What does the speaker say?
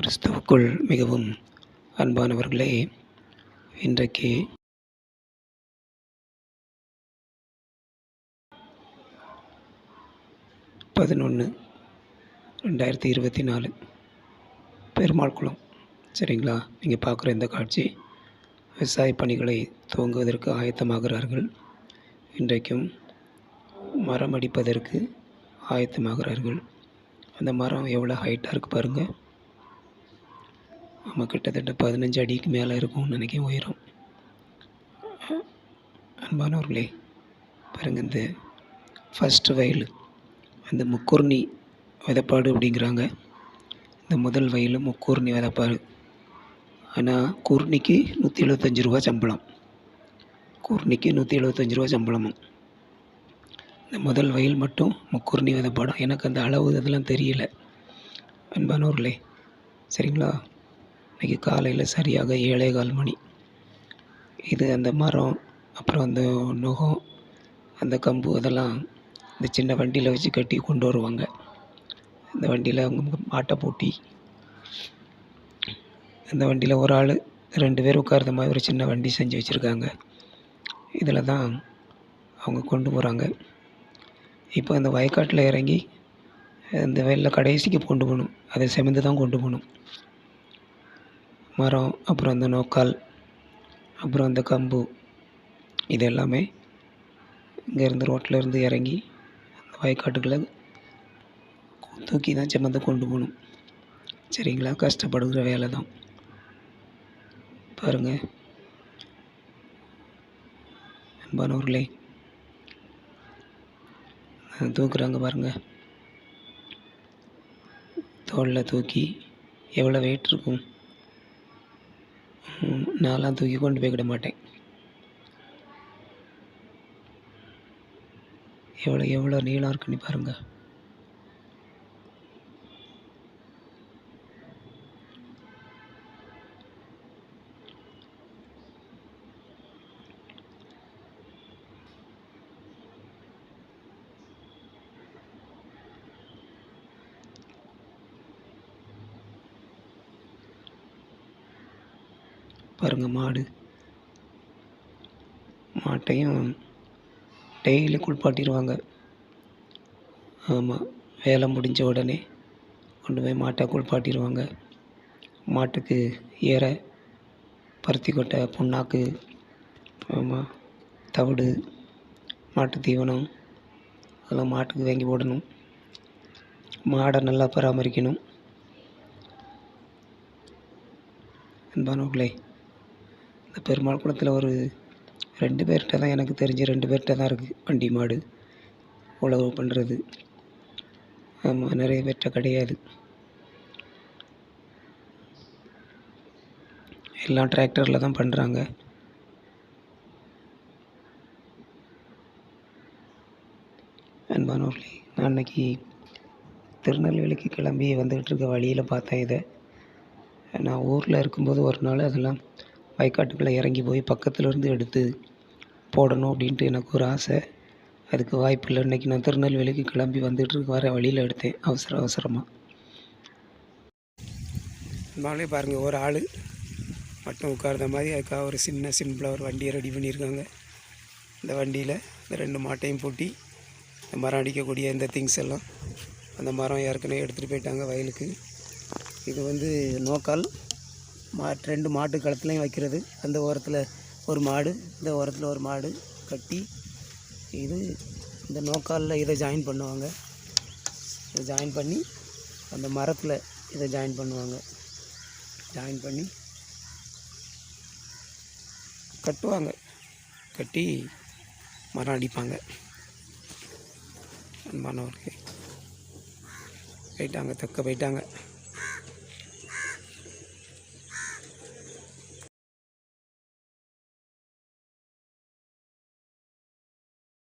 கிறிஸ்துவுக்குள் மிகவும் அன்பானவர்களே இன்றைக்கு பதினொன்று ரெண்டாயிரத்தி இருபத்தி நாலு. பெருமாள் குளம். சரிங்களா? நீங்கள் பார்க்குற இந்த காட்சி விவசாய பணிகளை துவங்குவதற்கு ஆயத்தமாகிறார்கள். இன்றைக்கும் மரம் அடிப்பதற்கு ஆயத்தமாகிறார்கள். அந்த மரம் எவ்வளோ ஹைட்டாக இருக்குது பாருங்கள் ஆமாம் கிட்டத்தட்ட பதினஞ்சு அடிக்கு மேலே இருக்கும்னு நினைக்க உயரம். அன்பானவர்களே பாருங்கள் இந்த ஃபஸ்ட்டு வயல் அந்த முக்குர்ணி விதப்பாடு அப்படிங்கிறாங்க. இந்த முதல் வயல் முக்கூர்ணி விதப்பாடு. ஆனால் கூர்ணிக்கு நூற்றி எழுபத்தஞ்சி ரூபா சம்பளம். கூர்ணிக்கு நூற்றி எழுபத்தஞ்சி ரூபா சம்பளமும். இந்த முதல் வயல் மட்டும் முக்கூர்ணி விதப்பாடும் எனக்கு அந்த அளவு இதெல்லாம் தெரியல. அன்பானவர்களே சரிங்களா? இன்றைக்கி காலையில் சரியாக ஏழே கால் மணி. இது அந்த மரம் அப்புறம் அந்த நுகம் அந்த கம்பு அதெல்லாம் இந்த சின்ன வண்டியில் வச்சு கட்டி கொண்டு வருவாங்க. இந்த வண்டியில் அவங்க மாட்டை பூட்டி. இந்த வண்டியில் ஒரு ஆள் ரெண்டு பேர் உட்கார்ந்த மாதிரி ஒரு சின்ன வண்டி செஞ்சு வச்சுருக்காங்க. இதில் தான் அவங்க கொண்டு போகிறாங்க இப்போ அந்த வயக்காட்டில் இறங்கி இந்த வெளில கடைசிக்கு கொண்டு போகணும். அதை செமந்து தான் கொண்டு போகணும். மரம் அப்புறம் அந்த நோக்கால் அப்புறம் அந்த கம்பு இது எல்லாமே இங்கேருந்து ரோட்டில் இருந்து இறங்கி அந்த வயக்காட்டுக்குள்ளே தூக்கி தான் சுமந்து கொண்டு போகணும். சரிங்களா? கஷ்டப்படுகிற வேலை தான் பாருங்கள் அன்பானவர்களே தூக்குறாங்க பாருங்கள் தோளில் தூக்கி எவ்வளோ வெயிட் இருக்கும்? நான்லாம் தூக்கி கொண்டு போய்க்கிட மாட்டேன் எவ்வளோ எவ்வளோ நீளம் இருக்குன்னு பாருங்கள் பாருங்கள் மாடு. மாட்டையும் டெய்லி குளிப்பாட்டிடுவாங்க ஆமாம் வேலை முடிஞ்ச உடனே கொண்டு போய் மாட்டை குளிப்பாட்டிடுவாங்க மாட்டுக்கு ஏற பருத்தி கொட்டை புண்ணாக்கு ஆமாம் தவிடு மாட்டு தீவனம் அதெல்லாம் மாட்டுக்கு வாங்கி போடணும். மாடை நல்லா பராமரிக்கணும். அன்பானவர்களே இந்த பெருமாள் குளத்தில் ஒரு ரெண்டு பேர்கிட்ட தான் எனக்கு தெரிஞ்சு ரெண்டு பேர்கிட்ட தான் இருக்குது வண்டி மாடு. உழவு பண்ணுறது ஆமாம் நிறைய பேர்கிட்ட கிடையாது. எல்லாம் டிராக்டரில் தான் பண்ணுறாங்க அன்பானோர்களே நான் அன்னைக்கு திருநெல்வேலிக்கு கிளம்பி வந்துக்கிட்டு இருக்க வழியில் பார்த்தேன் இதை. நான் ஊரில் இருக்கும்போது ஒரு நாள் அதெல்லாம் வயக்காட்டுக்குள்ளே இறங்கி போய் பக்கத்தில் இருந்து எடுத்து போடணும் அப்படின்ட்டு எனக்கு ஒரு ஆசை. அதுக்கு வாய்ப்பு இல்லை. இன்றைக்கி நான் திருநெல்வேலிக்கு கிளம்பி வந்துட்டு வர வழியில் எடுத்தேன். அவசர அவசரமாக நாளே பாருங்கள் ஒரு ஆள் மட்டும் உட்கார்ந்த மாதிரி அதுக்காக ஒரு சின்ன சிம்பிளாக ஒரு வண்டியை ரெடி பண்ணியிருக்காங்க. இந்த வண்டியில் இந்த ரெண்டு மாட்டையும் பூட்டி இந்த மரம் அடிக்கக்கூடிய இந்த திங்ஸ் எல்லாம் அந்த மரம் ஏற்கனவே எடுத்துகிட்டு போயிட்டாங்க வயலுக்கு. இது வந்து நோக்கால். மா ரெண்டு மாட்டு களத்துலையும் வைக்கிறது. அந்த ஓரத்தில் ஒரு மாடு இந்த ஓரத்தில் ஒரு மாடு கட்டி இது இந்த நோக்காலில் இதை ஜாயின் பண்ணுவாங்க. இதை ஜாயின் பண்ணி அந்த மரத்தில் இதை ஜாயின் பண்ணுவாங்க. ஜாயின் பண்ணி கட்டுவாங்க. கட்டி மரம் அடிப்பாங்க. அன்பானவர்களே போயிட்டாங்க தக்க போயிட்டாங்க.